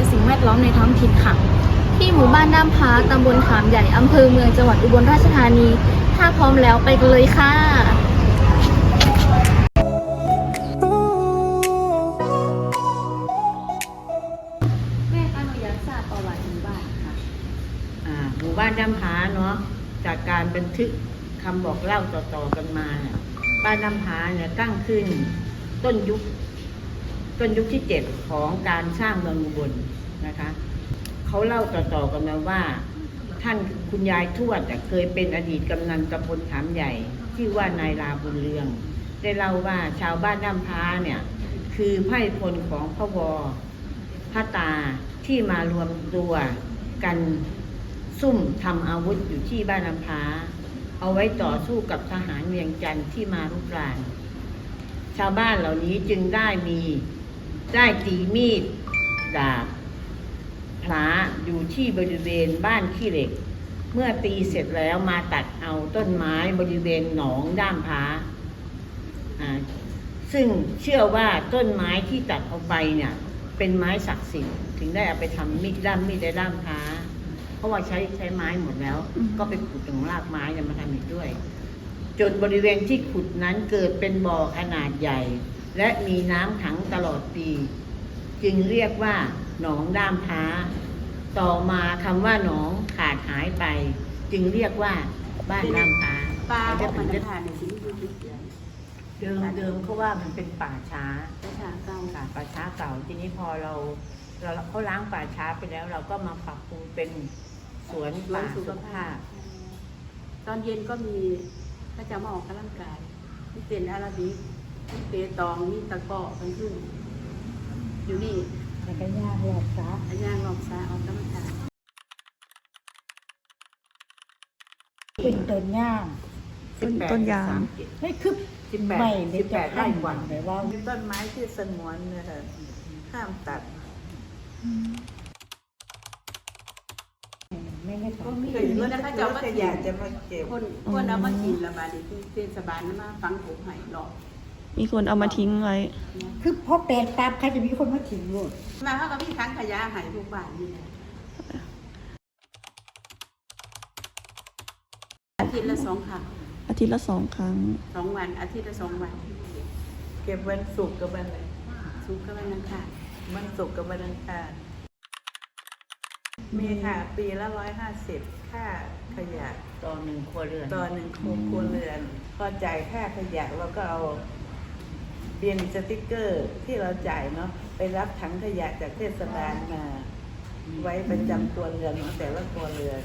และสิ่งแวดล้อมในท้องถิ่นค่ะ ที่หมู่บ้านด้ามพาตำบลขามใหญ่อำเภอเมืองจังหวัดอุบลราชธานี ถ้าพร้อมแล้วไปกันเลยค่ะแม่คะหนูอยากทราบประวัติหมู่บ้านค่ะอ่าหมู่บ้านน้ำผาเนาะจากการบันทึกคำบอกเล่าต่อๆกันมาเนี่ยบ้านน้ำผาเนี่ยตั้งขึ้นต้นยุค ต้นยุคที่เจ็ดของการสร้างเมืองอุบลนะคะเขาเล่าต่อๆกันมาว่า ท่านคุณยายทวดเคยเป็นอดีตกำนันตำบลขามใหญ่ชื่อว่านายลาบุญเรือง ได้เล่าว่าชาวบ้านน้ำพาเนี่ยคือไพ่พลของพระวอพระตาที่มารวมตัวกันซุ่มทำอาวุธอยู่ที่บ้านน้ำพาเอาไว้ต่อสู้กับทหารเวียงจันทร์ที่มารุกรานชาวบ้านเหล่านี้จึงได้มี ได้ตีมีดดาบพลาอยู่ที่บริเวณบ้านขี้เหล็ก เมื่อตีเสร็จแล้วมาตัดเอาต้นไม้บริเวณหนองด้ามพาอ่าซึ่งเชื่อว่าต้นไม้ที่ตัดเอาไปเนี่ยเป็นไม้ศักดิ์สิทธิ์ถึงได้เอาไปทำมีดด้ามมีดได้ด้ามพาเพราะว่าใช้ใช้ไม้หมดแล้วอืมก็ไปขุดตรงรากไม้เนี่ยมาทำอีกด้วย จนบริเวณที่ขุดนั้นเกิดเป็นบ่อขนาดใหญ่ และมีน้ำขังตลอดปี จึงเรียกว่า หนองด้ามพ้า ต่อมาคำว่าหนองขาดหายไป จึงเรียกว่า บ้านด้ามพ้าปลาจะบ่เป็มันนเดิผ่านในสิ่งที่คิดเดือนมเดิมเขาว่ามันเป็นป่าช้าประชาเก่าค่ะป่าช้าเก่าทีนี้พอเราเราเขาล้างป่าช้าไปแล้ว เราก็มาปรับปรุงเป็นสวนสวนป่าสุสุขขภาภาพพตอนเย็นก็มีพระจะมาออกกำลังกายที่เป็นอาราบิกที่ เปตองนี่ตะกร้อกันขึ้นอยู่นี่แล้วก็ย่างหลอกซะอันย่างลองซ้ายออกกำลังกายเป็นต้นย่างสิบแปดต้นยางสามเจ็ดเฮ้ยคือสิบแปดไม่สิบแปดไร่กว่าแบบว่ามีต้นไม้ที่สงวนเนี่ยค่ะห้ามตัดไม่ไม่ก็มีเคยนี่รถนะคะรเจ้าถมาขกิยะนจะมาเก็บคนคนเอามากินละบาดนี้ที่เทศบาลมาฟังผมให้หรอก มีคนเอามาทิ้งไว้ คือพอแปลงปั๊บใครจะมีคนมาถิ่งโลดมาเขาก็มีทั้งขยะให้ทุกบ้านนี่แหละอาทิตย์ละสองครั้งอาทิตย์ละสองครั้งสองวัน อาทิตย์ละสองวัน เก็บวันศุกร์กับวันอะไรสุกร์กับวันอังคารวันศุกร์กับวันอังคารมีค่ะ ปีละร้อยห้าสิบค่าขยะต่อหนึ่งครัวเรือนต่อหนึ่งครัวครัวเรือน พอจ่ายค่าขยะเราก็เอา เบียนสติกเกอร์ที่เราจ่ายเนาะไปรับถังขยะจากเทศบาลมา ไว้ประจำตัวเรือนของแต่ละครัวเรือน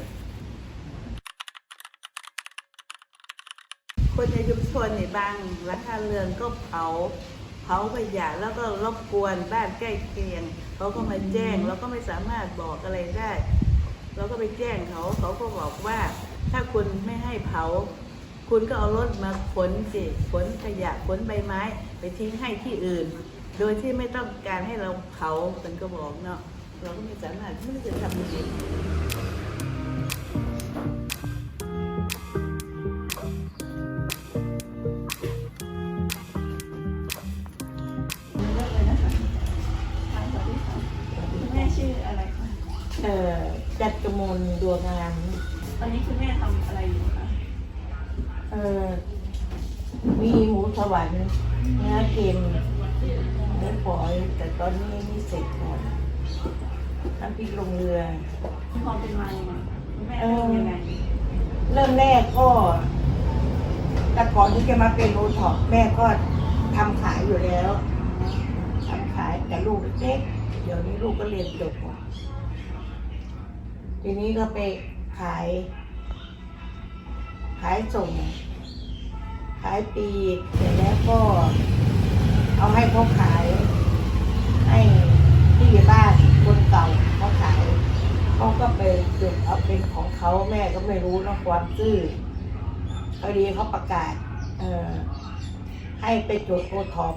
คนในชุมชนในบางรัฐเรือนก็เผาเผาขยะแล้วก็รบกวนบ้านใกล้เคียงเขาก็มาแจ้งเราก็ไม่สามารถบอกอะไรได้เราก็ไปแจ้งเขาเขาก็บอกว่า ถ้าคุณไม่ให้เผา คุณก็เอารถมาขนสิขนขยะขนใบไม้ ทิ้งให้ที่อื่น โดยที่ไม่ต้องการให้เราเผาเป็นก็บอกเนาะเราก็ไม่สามารถไม่รู้จะทำยังไงแม่ชื่ออะไรคะเอ่อจัดกระมวลดวงงามตอนนี้คุณแม่ทำอะไรอยู่คะ เอ่อ มีหมูสวรรค์เนื้อเค็มเนื้อฝอยแต่ตอนนี้นี่เสร็จก่อนน้ำพริกลงเรือความเป็นมายังไงคุณแม่ทำยังไงเริ่มแรกก็แต่ก่อนที่จะมาเป็นโอท็อปแม่ก็ทำขายอยู่แล้วทำขายแต่ลูกเล็กเดี๋ยวนี้ลูกก็เรียนจบหมดทีนี้ก็ไปขาย ขายส่ง ขายปีกเสร็จแล้วก็เอาให้เขาขาย ให้ที่บ้านคนเก่าเขาขายเขาก็ไปจดเอาเป็นของเขาแม่ก็ไม่รู้เนอะความซื่อพอดีเขาประกาศ เออให้ไปจดโอท็อป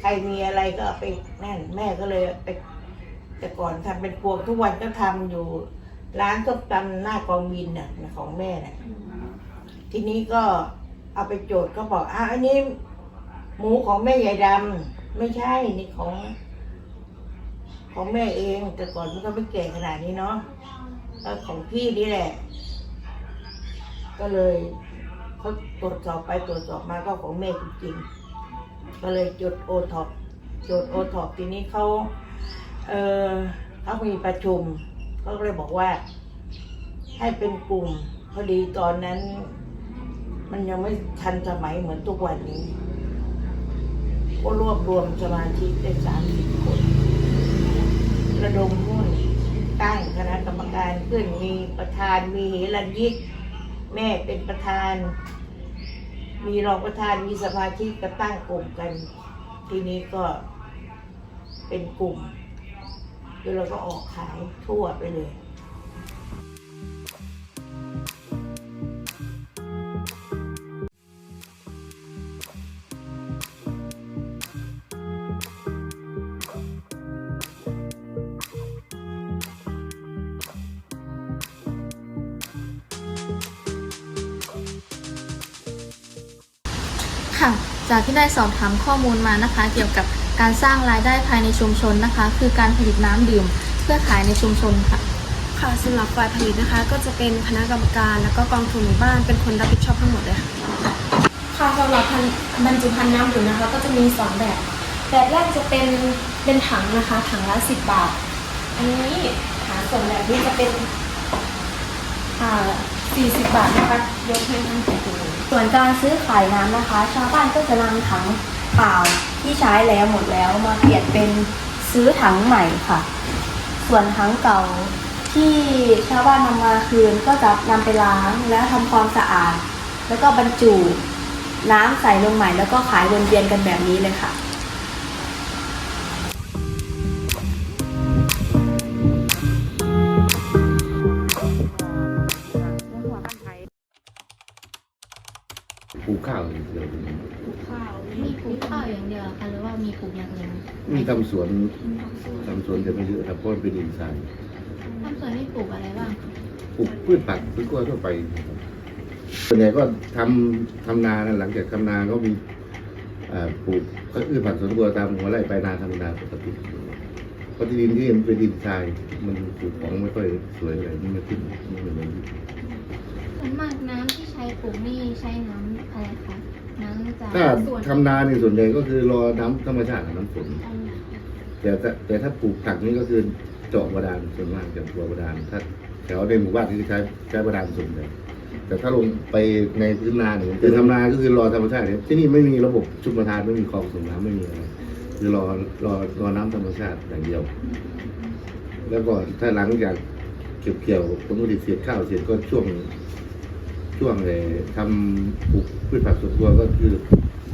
ใครมีอะไรก็เอาไปนั่นแม่ก็เลยไป แต่ก่อนทำเป็นพวงทุกวันก็ทำอยู่ ร้านส้มตำหน้ากองบินน่ะของแม่น่ะ ทีนี้ก็ เอาไปโจทย์ก็บอกอะอันนี้ หมูของแม่ใหญ่ดำไม่ใช่นี่ของ ของแม่เอง แต่ก่อนมันก็ไม่แก่งขนาดนี้เนาะแล้วของพี่นี่แหละ ก็เลยเขาตรวจสอบไปตรวจสอบมาก็ของแม่จริงๆก็เลยจดโอท็อปจดโอท็อปทีนี้เขาเออเขามีประชุมเขาก็เลยบอกว่า ให้เป็นกลุ่มพอดีตอนนั้น มันยังไม่ทันสมัยเหมือนทุกวันนี้ ก็รวบรวมสมาชิกได้สามสิบคนระดมหุ้นตั้งคณะกรรมการขึ้นมีประธานมีเหรัญยิก แม่เป็นประธาน มีรองประธานมีสมาชิกก็ตั้งกลุ่มกัน ทีนี้ก็เป็นกลุ่มแล้วเราก็ออกขายทั่วไปเลย ค่ะ จากที่ได้สอบถามข้อมูลมานะคะ เกี่ยวกับการสร้างรายได้ภายในชุมชนนะคะ คือการผลิตน้ำดื่ม เพื่อขายในชุมชนค่ะ ค่ะสำหรับฝ่ายผลิตนะคะ ก็จะเป็นคณะกรรมการแล้วก็กองทุนหมู่บ้านเป็นคนรับผิดชอบทั้งหมดเลยค่ะ ค่ะสำหรับพันบรรจุภัณฑ์น้ำดื่มนะคะ ก็จะมีสองแบบ แบบแรกจะเป็นเป็นถังนะคะ ถังละสิบบาท อันนี้ถังส่วนแบบนี้จะเป็นอ่าสี่สิบบาทนะคะยกให้ทั้งสองตัวเลย ส่วนการซื้อขายน้ำนะคะ ชาวบ้านก็จะนำถังเปล่าที่ใช้แล้วหมดแล้วมาเปลี่ยนเป็นซื้อถังใหม่ค่ะ ส่วนถังเก่าที่ชาวบ้านนำมาคืนก็จะนำไปล้างและทำความสะอาด แล้วก็บรรจุน้ำใส่ลงใหม่แล้วก็ขายวนเวียนกันแบบนี้เลยค่ะ ข้าวอย่างเดียวมีปลูกข้าวอย่างเดียวค่ะหรือว่ามีปลูกอย่างอื่นมีทำสวนทำสวนจะไม่เยอะครับเพราะมันเป็นดินทรายทำสวนนี่ปลูกอะไรบ้างปลูกพืชผักพืชกล้วยทั่วไปส่วนใหญ่ก็ทำทำนานะหลังจากทำนาก็มีเอ่อปลูกก็พืชผักสวนครัวตามหัวไร่ไปนาธรรมดาปกติเพราะที่ดินที่มันเป็นดินทรายมันปลูกของไม่ค่อยสวยอะไรมันไม่ขึ้นไม่เหมือน ส่วนมากน้ำที่ใช้ปลูกนี่ใช้น้ำอะไรคะน้ำจาก ถ้าส่วนทำนาในส่วนใหญ่ก็คือรอน้ำธรรมชาติกับน้ำฝน แต่ถ้าแต่ถ้าปลูกผักนี่ก็คือเจาะบาดาลส่วนมากจากตัวบาดาลถ้าแถวในหมู่บ้านที่ใช้ใช้บาดาลส่วนใหญ่แต่ถ้าลงไปในพื้นนาเนี่ยจะทำนาก็คือรอธรรมชาติเนี่ยที่นี่ไม่มีระบบชุมประทานไม่มีคลองส่งน้ำไม่มีอะไรคือรอรอรอน้ำธรรมชาติอย่างเดียว แล้วก็ถ้าหลังจากเก็บเกี่ยวผลผลิตเสียข้าวเสร็จก็ช่วง ช่วงเลยทำปลูกพืชผักสวนครัวก็คือ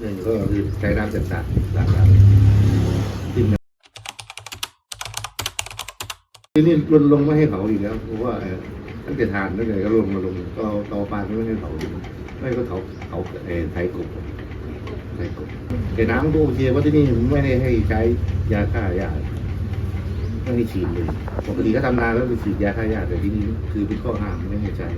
หนึ่งก็คือใช้น้ำจากสระสระน้ำที่ที่นี่รณรงไม่ให้เผาอีกแล้วเพราะว่าตั้งแต่ทานตั้งแต่ก็ลงมาลงก็เตาปานไม่ให้เผาไม่ก็เผาเผาเอ่อไถกบไถกบแต่น้ำก็โอเคเพราะที่นี่ไม่ได้ให้ใช้ยาฆ่าหญ้าไม่ให้ฉีดเลยปกติก็ทำนาแล้วไปฉีดยาฆ่าหญ้าแต่ที่นี่คือเป็นข้อห้ามไม่ให้ใช้